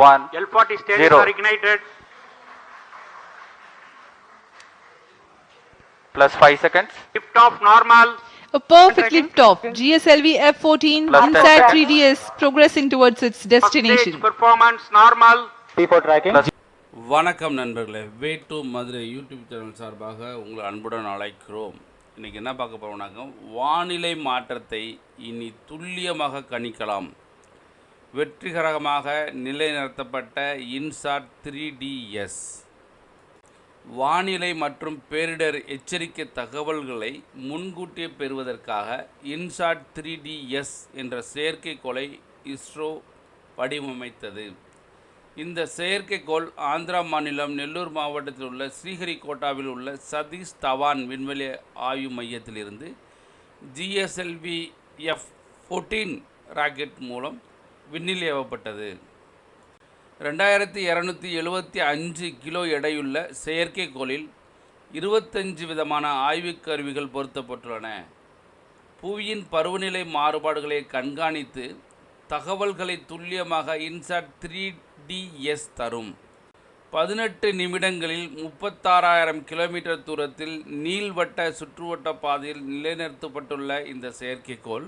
one, L40 stages Zero. are ignited. plus five seconds, Lift off normal. A perfect lift-off. GSLV F-14 Plus inside 10 3DS progressing towards its First stage destination. performance normal. P4 tracking. plus வணக்கம் நண்பர்களே way to Madurai YouTube channel சார்பாக உங்களை அன்புடன் அழைக்கிறோம் இன்றைக்கி என்ன பார்க்க போகிறோம்னாக்க வானிலை மாற்றத்தை இனி துல்லியமாக கணிக்கலாம் வெற்றிகரமாக நிலைநிறுத்தப்பட்ட இன்சாட் த்ரீ டிஎஸ் வானிலை மற்றும் பேரிடர் எச்சரிக்கை தகவல்களை முன்கூட்டியே பெறுவதற்காக இன்சாட் த்ரீ டிஎஸ் என்ற செயற்கைக்கோளை இஸ்ரோ வடிவமைத்தது. இந்த செயற்கைக்கோள் ஆந்திரா மாநிலம் நெல்லூர் மாவட்டத்தில் உள்ள ஸ்ரீஹரிகோட்டாவில் உள்ள சதீஷ் தவான் விண்வெளி ஆய்வு மையத்திலிருந்து ஜிஎஸ்எல்வி எஃப் ஃபோர்டீன் ராக்கெட் மூலம் விண்ணில் ஏவப்பட்டது ரெண்டாயிரத்தி இரநூத்தி எழுபத்தி அஞ்சு கிலோ எடையுள்ள செயற்கைக்கோளில் இருபத்தஞ்சு விதமான ஆய்வுக் கருவிகள் பொருத்தப்பட்டுள்ளன. புவியின் பருவநிலை மாறுபாடுகளை கண்காணித்து தகவல்களை துல்லியமாக இன்சாட் த்ரீ டிஎஸ் தரும். பதினெட்டு நிமிடங்களில் முப்பத்தாறாயிரம் கிலோமீட்டர் தூரத்தில் நீள்வட்ட சுற்றுவட்ட பாதையில் நிலைநிறுத்தப்பட்டுள்ள இந்த செயற்கைக்கோள்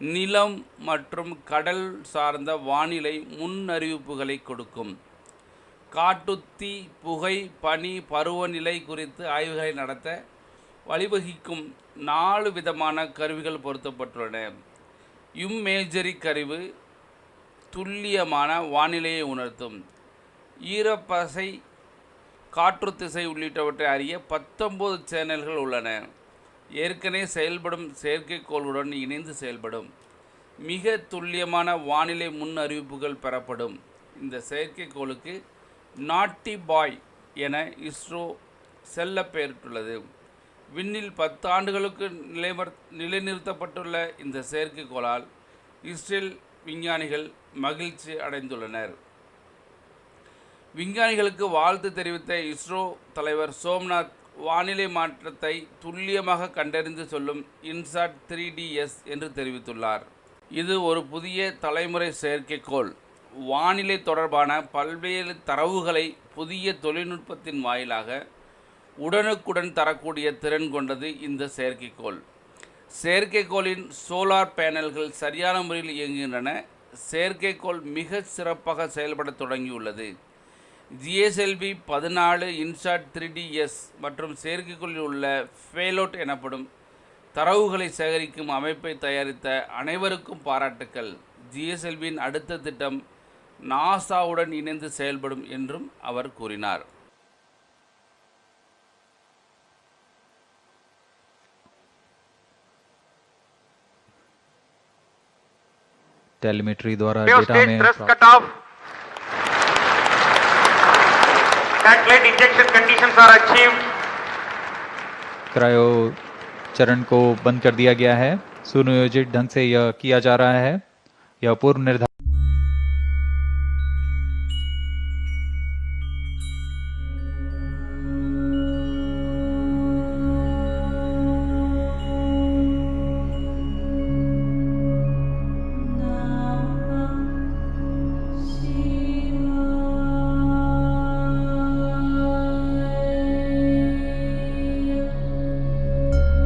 நிலம் மற்றும் கடல் சார்ந்த வானிலை முன்னறிவிப்புகளை கொடுக்கும். காட்டுத்தீ புகை பனி பருவநிலை குறித்து ஆய்வுகளை நடத்த வழிவகிக்கும் நாலு விதமான கருவிகள் பொருத்தப்பட்டுள்ளன. இம்மேஜரி கருவி துல்லியமான வானிலையை உணர்த்தும். ஈரப்பசை காற்று திசை உள்ளிட்டவற்றை அறிய பத்தொம்போது சேனல்கள் உள்ளன. ஏற்கனவே செயல்படும் செயற்கைக்கோளுடன் இணைந்து செயல்படும். மிக துல்லியமான வானிலை முன் அறிவிப்புகள் பெறப்படும். இந்த செயற்கைக்கோளுக்கு நாட்டி பாய் என இஸ்ரோ செல்ல பெயரிட்டுள்ளது. விண்ணில் பத்து ஆண்டுகளுக்கு நிலைமர் நிலைநிறுத்தப்பட்டுள்ள இந்த செயற்கைக்கோளால் இஸ்ரேல் விஞ்ஞானிகள் மகிழ்ச்சி அடைந்துள்ளனர். விஞ்ஞானிகளுக்கு வாழ்த்து தெரிவித்த இஸ்ரோ தலைவர் சோம்நாத் வானிலை மாற்றத்தை துல்லியமாக கண்டறிந்து சொல்லும் இன்சாட் த்ரீ டிஎஸ் என்று தெரிவித்துள்ளார். இது ஒரு புதிய தலைமுறை செயற்கைக்கோள். வானிலை தொடர்பான பல்வேறு தரவுகளை புதிய தொழில்நுட்பத்தின் வாயிலாக உடனுக்குடன் தரக்கூடிய திறன் கொண்டது இந்த செயற்கைக்கோள். செயற்கைக்கோளின் சோலார் பேனல்கள் சரியான முறையில் இயங்குகின்றன. செயற்கைக்கோள் மிக சிறப்பாக செயல்பட தொடங்கியுள்ளது. ஜிஎஸ்எல்வி பதினாலு இன்சாட் த்ரீ டிஎஸ் மற்றும் செயற்கைக்கோளில் உள்ள ஃபேலோட் எனப்படும் தரவுகளை சேகரிக்கும் அமைப்பை தயாரித்த அனைவருக்கும் பாராட்டுக்கள் ஜிஎஸ்எல்வியின் அடுத்த திட்டம் நாசாவுடன் இணைந்து செயல்படும் என்றும் அவர் கூறினார் टेलीमेट्री द्वारा Bio डेटा stage में कैटलेट injection conditions are achieved cryo चरण को बंद कर दिया गया है। सुनियोजित ढंग से यह किया जा रहा है। यह पूर्व निर्धारित